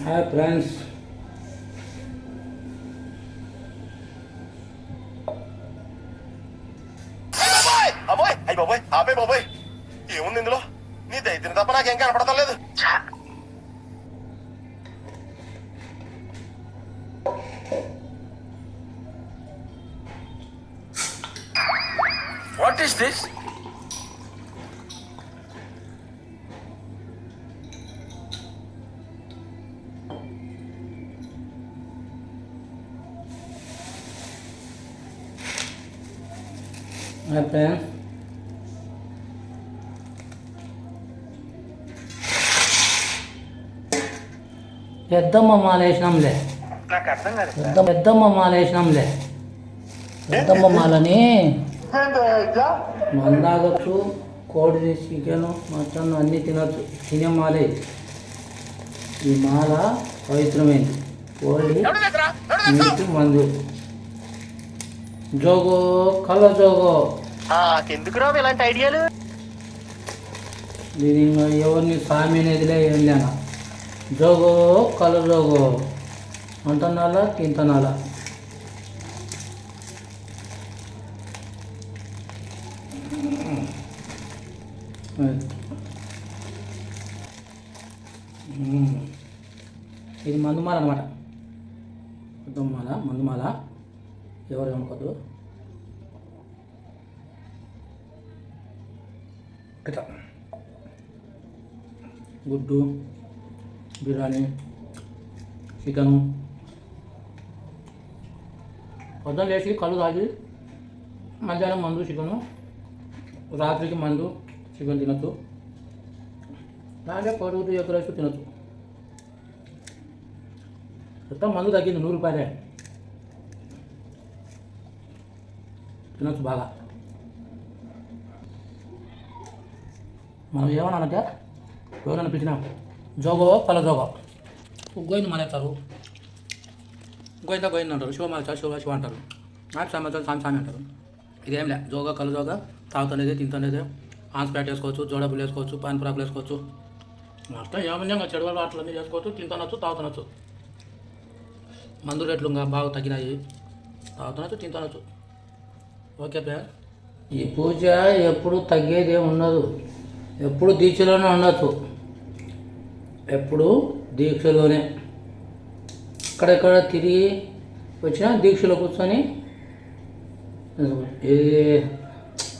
Hi friends బాబాయ్ అమ్మాయి అయ్యి బాబాయ్ ఆపే బాబాయ్. ఏముంది ఇందులో? నీ దైత్యం తప్ప నాకేం కనపడతాం లేదు what is this hi friends పెద్దమ్మ మాల వేసినాంలే నాకు అర్థం కాదు పెద్ద పెద్దమ్మ మాల వేసినాంలే పెద్దమ్మ మాలని మందాగచ్చు కోడి చికెన్ మటన్ అన్నీ తినచ్చు. తినే మాలే. ఈ మాల పవిత్రమైంది. కోడి నీటి మందు. జోగో కళ్ళ జోగో. ఎందుకు రావు ఇలాంటి ఐడియాలు? దీని ఇంకా ఎవరిని స్వామి అనేదిలే ఏం లేనా. జోగో కళ్ళ జోగో. అంటున్నాలా తింటున్నాలా మ్మ్. Hmm. ఇది మందుమాల అనమాట మందుమాల మందుమాల. ఎవరు అనుకోద్దు ఇట్లా గుడ్డు బిర్యానీ చికెను. పొద్దున్న లేచి కళ్ళు తాగి మధ్యాహ్నం మందు చికెను. రాత్రికి మందు. చికెన్ తినచ్చు అలాగే పొడుగుతూ ఎగ్ రైస్ తినచ్చు మొత్తం మందు తగ్గింది నూరు రూపాయలే తినచ్చు బాగా మనం ఏమన్నానంటే ఎవరైనా పిలిచినా జోగో పల జోగో గోయింది మానేస్తారు గోయిందా గోయింది అంటారు శివ మాల్చారు శివ శివ అంటారు నాకు స్వామి వచ్చారు స్వామి స్వామి అంటారు ఇదేం లే జోగా కలు జోగా తాగుతుండేది తింటుండేది ఆన్స్ ప్యాట్ వేసుకోవచ్చు జోడపులు వేసుకోవచ్చు పాన్ వేసుకోవచ్చు. మొత్తం ఏమన్నా చెడు అట్లన్నీ చేసుకోవచ్చు తింటనొచ్చు తాగుతనొచ్చు. మందు రేట్లు ఇంకా బాగా తగ్గినాయి. తాగుతనొచ్చు తింటనొచ్చు. ఓకే ప్లేయర్ ఈ పూజ ఎప్పుడు తగ్గేది ఏమి ఉండదు. ఎప్పుడు దీక్షలోనే ఉండొచ్చు. ఎప్పుడు దీక్షలోనే. ఇక్కడెక్కడ తిరిగి వచ్చినా దీక్షలో కూర్చొని ఇది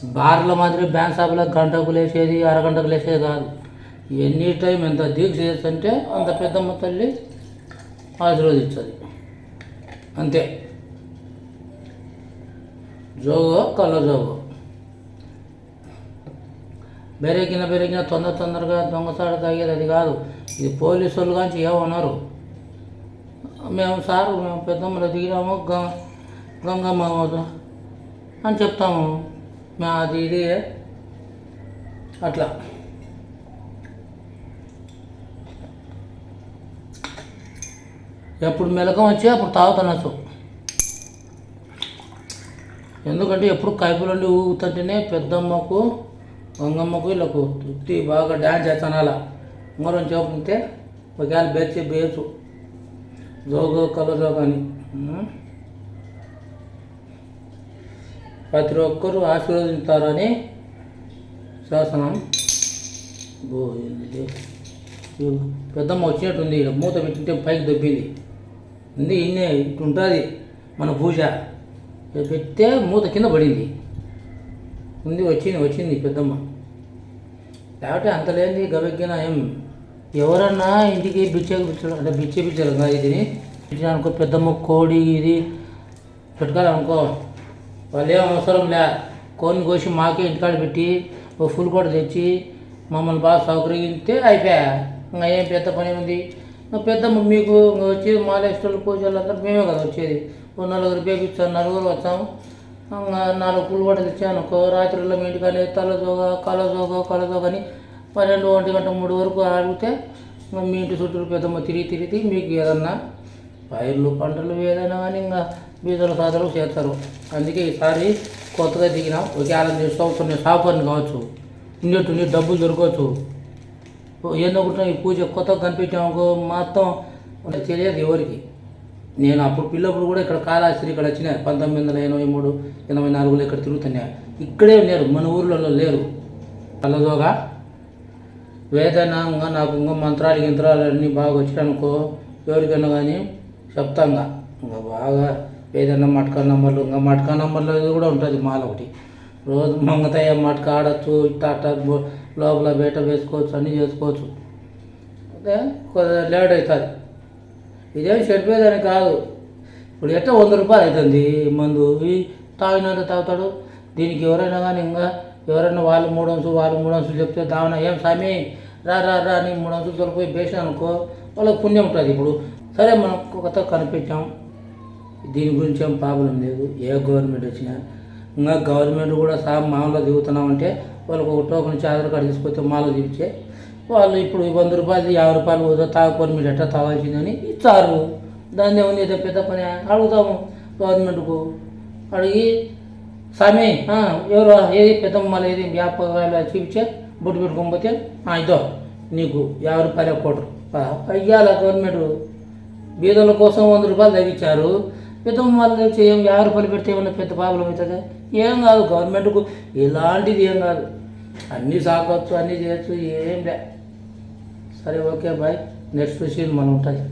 బార్ల మాదిరి బ్యాంక్ షాపులో గంటకు లేచేది అరగంటకు లేచేది కాదు. ఎనీ టైం ఎంత దీక్ష చేస్తుంటే అంత పెద్దమ్మ తల్లి ఆశీర్వదించదు అంతే. జోగో కళ్ళ జోగో. బెరగిన బెరగిన తొందర తొందరగా దొంగసాడు తాగేది అది కాదు. ఇది పోలీసు వాళ్ళు కానీ ఏమన్నారు మేము సార్ మేము పెద్దమ్మలో దిగినాము గ గంగమ్మ వద్ద అని చెప్తాము. మా అది ఇది. అట్లా. ఎప్పుడు మెలకం వచ్చి అప్పుడు తాగుతానచ్చు ఎందుకంటే ఎప్పుడు కైపులండి ఊగుతుంటేనే పెద్దమ్మకు గంగమ్మకు వీళ్ళకు తృప్తి బాగా డ్యాన్స్ చేస్తాను అలా. ఇంకొరం చెప్పుకుంటే ఒకవేళ బెచ్చి బేచు జోగో కలజో కానీ అని ఉం? ప్రతి ఒక్కరూ ఆశీర్వదించారని శాసనం. పెద్దమ్మ వచ్చినట్టుంది ఇక్కడ మూత పెట్టింటే పైకి దొబ్బింది. ఉంది ఇన్నే ఇటు ఉంటుంది మన పూజ. పెట్టే మూత కింద పడింది. ఉంది వచ్చింది వచ్చింది పెద్దమ్మ. లేకపోతే అంత లేని గబెగ్గిన ఏం? ఎవరన్నా ఇంటికి బిచ్చ బిచ్చలు అంటే బిచ్చే బిచ్చలు ఇది అనుకో పెద్దమ్మ కోడి ఇది. పెట్టుకోవాలనుకో వాళ్ళు ఏం అవసరం లే. కోడిని కోసి మాకే ఇంటికాడ పెట్టి ఓ ఫుల్ కూడా తెచ్చి మమ్మల్ని బాగా సౌకర్యంతే అయిపోయా. ఇంకా ఏం పెద్ద పని ఉంది పెద్ద పెద్దమ్మ మీకు ఇంకా వచ్చేది మాలేస్టోళ్ళు పూజలు అందరూ మేమే కదా వచ్చేది. ఓ నలుగురు బేబిచ్చాను నలుగురు వచ్చాము ఇంకా నాలుగు పూలు కూడా తెచ్చాను. ఒక రాత్రిలో మీ ఇంటికాడ తల జోగ కళ్ళ అని పన్నెండు ఒంటి గంట మూడు వరకు ఆడితే మీ ఇంటి చుట్టూ పెద్దమ్మ తిరిగి తిరిగి మీకు ఏదన్నా పైర్లు పంటలు ఏదైనా కానీ ఇంకా మీతో సాధలు చేస్తారు. అందుకే ఈసారి కొత్తగా దిగిన ఒకేళ చేస్తాం కొన్ని సాఫర్ని కావచ్చు ఉండేట్టు నీ డబ్బులు దొరకవచ్చు. ఏందో ఒకటి ఈ పూజ కొత్తగా కనిపించాము మొత్తం తెలియదు ఎవరికి. నేను అప్పుడు పిల్లప్పుడు కూడా ఇక్కడ కాళాశ్రీ ఇక్కడ వచ్చిన పంతొమ్మిది వందల ఎనభై మూడు ఎనభై నాలుగులో ఇక్కడ తిరుగుతున్నా. ఇక్కడే లేరు మన ఊర్లలో లేరు. కలదోగా వేదన ఇంకా నాకు ఇంకా మంత్రాలు గింత్రాలు అన్నీ బాగా వచ్చాయనుకో ఎవరికైనా కానీ చెప్తాంగా. ఇంకా బాగా ఏదైనా మటకా నంబర్లు ఇంకా మటకా నంబర్లు కూడా ఉంటుంది మాల ఒకటి. రోజు మంగతాయ మటక ఆడచ్చు ఇట్లా లోపల బయట వేసుకోవచ్చు అన్నీ చేసుకోవచ్చు. అదే కొద్దిగా లేట్ అవుతుంది. ఇదేం చెడిపోయేదని కాదు. ఇప్పుడు ఎట్లా వంద రూపాయలు అవుతుంది మందు? ఈ తాగినంత తాగుతాడు. దీనికి ఎవరైనా కానీ ఇంకా ఎవరైనా వాళ్ళు మూడు అంశులు వాళ్ళు మూడు అంశులు చెప్తే దావన ఏం స్వామి రా రా రా అని మూడు అంశులు తొలిపోయి వేసాను అనుకో. వాళ్ళకి పుణ్యం ఉంటుంది ఇప్పుడు. సరే మనం కొత్త కనిపించాం. దీని గురించి ఏం ప్రాబ్లం లేదు. ఏ గవర్నమెంట్ వచ్చినా ఇంకా గవర్నమెంట్ కూడా సా మామూలుగా దిగుతున్నామంటే వాళ్ళకు ఒక టోకెన్ నుంచి ఆధార్ కార్డు తీసుకొస్తే మాలో దిగితే వాళ్ళు ఇప్పుడు వంద రూపాయలు యాభై రూపాయలు ఏదో తాగకపోతే మీరు ఎట్లా తాగాల్సిందని ఇస్తారు దాన్ని ఏముంది ఏదో పెద్ద పని అడుగుతాము గవర్నమెంట్కు అడిగి స్వామి ఎవరు ఏది పెద్ద మళ్ళీ ఏది? వ్యాపారాలు చూపించే బొట్టు పెట్టుకోకపోతే "ఆ, ఇదో నీకు యాభై రూపాయలు కోటరు అయ్యాల గవర్నమెంట్ బీదల కోసం వంద రూపాయలు తగ్గించారు. పెద్ద వాళ్ళు చేయం ఏం యాభై రూపాయలు పెడితే ఏమన్నా పెద్ద ప్రాబ్లం అవుతుంది? ఏం కాదు గవర్నమెంట్కు ఎలాంటిది ఏం కాదు. అన్నీ సాగవచ్చు అన్నీ చేయొచ్చు ఏం లే. సరే ఓకే బాయ్. నెక్స్ట్ విషయం మనం ఉంటుంది